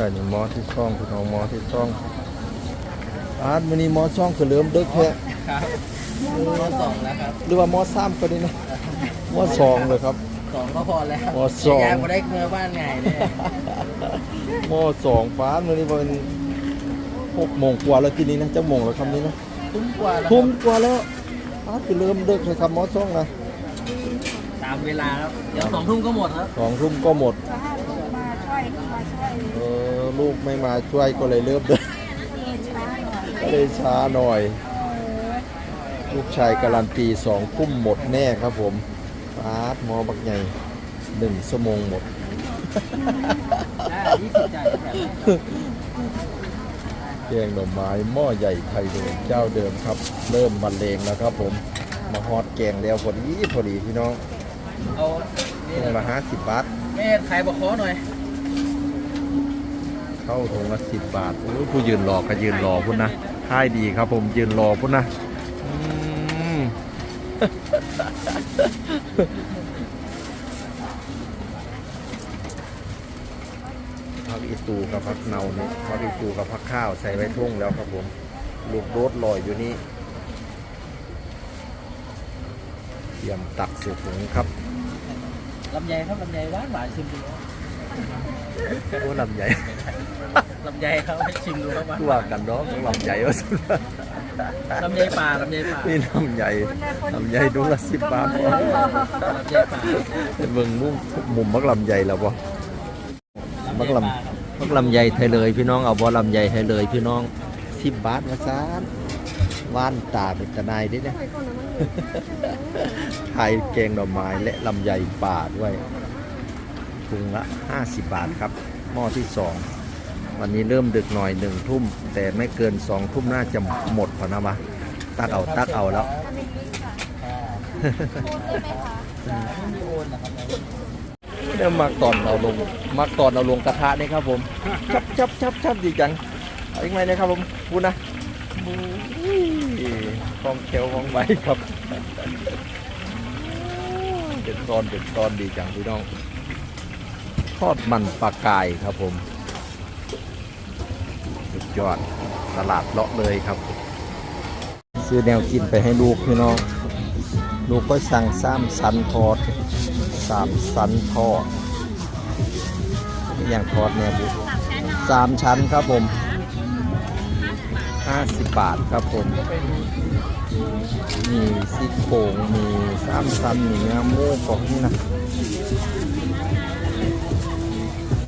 อันนี้หมอที่ช่องพี่น้องหมอที่ช่องอาร์ตมื้อนี้หมอช่องคือเริ่มดึกแท้ครับมสองแล้วครับหรือว่าหมอซ้ำก็ได้นะหมอสองเลยครับสองก็พอแล้วมสองยายมาได้เมื่อบ้านไงเนี่ยหมอสองฟ้ามื้อนี้เป็นหกโมงกว่าแล้วทีนี้นะจักโมงแล้วคำนี้นะทุ่มกว่าแล้วทุ่มกว่าแล้วอาร์ตคือเริ่มดึกเลยครับหมอช่องนะตามเวลาครับเดี๋ยวสองทุ่มก็หมดครับสองทุ่มก็หมด ถ้าลูกมาช่วยก็มาช่วยเออลูกไม่มาช่วยก็เลยเริ่มดึกเองช้าหน่อยก็เลยช้าหน่อย เออลูกชายการันตีสองทุ่มหมดแน่ครับผมฟาดหมอบักใหญ่หนึ่งชั่วโมงหมด ได้ยี่สิบจ่ายแบบแกงหน่อไม้หม้อใหญ่ไทยเดิมเจ้าเดิมครับ เริ่มบรรเลงแล้วครับผม มาฮอตแกงแล้วพอดีพอดีพี่น้องเอานี่ถุงละห้าสิบบาทแม่ขายบะคอหน่อย เข้าถุงละสิบบาทโอ้ยผู้ยืนรอก็ยืนรอพุ่นนะท่ายดีครับผมยืนรอพุ่นนะพักอีตูกับพักเนานี่พักอีตูกับพักข้าวใส่ไว้ทุ่งแล้วครับผมลูกโดดลอยอยู่นี่เตรียมตักส่ถุงครับลำไยครับลำไยหวานหวานชิมดู โอ้ลำใหญ่ลำไยครับให้ชิมดูครับหวานว่ากันเนาะลำใหญ่ว่าสุดลำไยป่าลำไยป่านี่ลำใหญ่ลำใหญ่ดูละสิบบาทลำไยป่าเป็นเมืองมุ่งมุมมักลำใหญ่แล้วปะมักลำมักลำใหญ่ไทยเลยพี่น้องเอาบ่ลำใหญ่ไทยเลยพี่น้องสิบบาทมาซานว่านตาเป็นตะนายเด้เนี่ยไทยแกงดอกไม้และลำไยป่าด้วย ถุงละ 50 บาทครับ หม้อที่ 2 วันนี้เริ่มดึกหน่อยหนึ่งทุ่ม แต่ไม่เกินสองทุ่มน่าจะหมดพอนะวะตักเอาตักเอาแล้วม่มีโอนนะครับเนี่ยมักตอนเอาลงมักตอนเอาลงกระทะนี่ครับผมชับชับชับชับดีจังอีกไหมนะครับผมพูดนะบู๊ฟองเขียวฟองใบครับเป็นตอนเป็นตอนดีจังพี่น้อง อดมันปลากายครับผมสุดยอดตลาดเลาะเลยครับ ซื้อแนวกินไปให้ลูกพี่น้องลูกก็สั่งสามสันทอดสามสันทอดอย่างทอดเนี่ยบุสามชั้นครับผมห้าสิบบาทครับผม มีซี่โครงมีสามสันมีเนื้อหมูของนี่นะ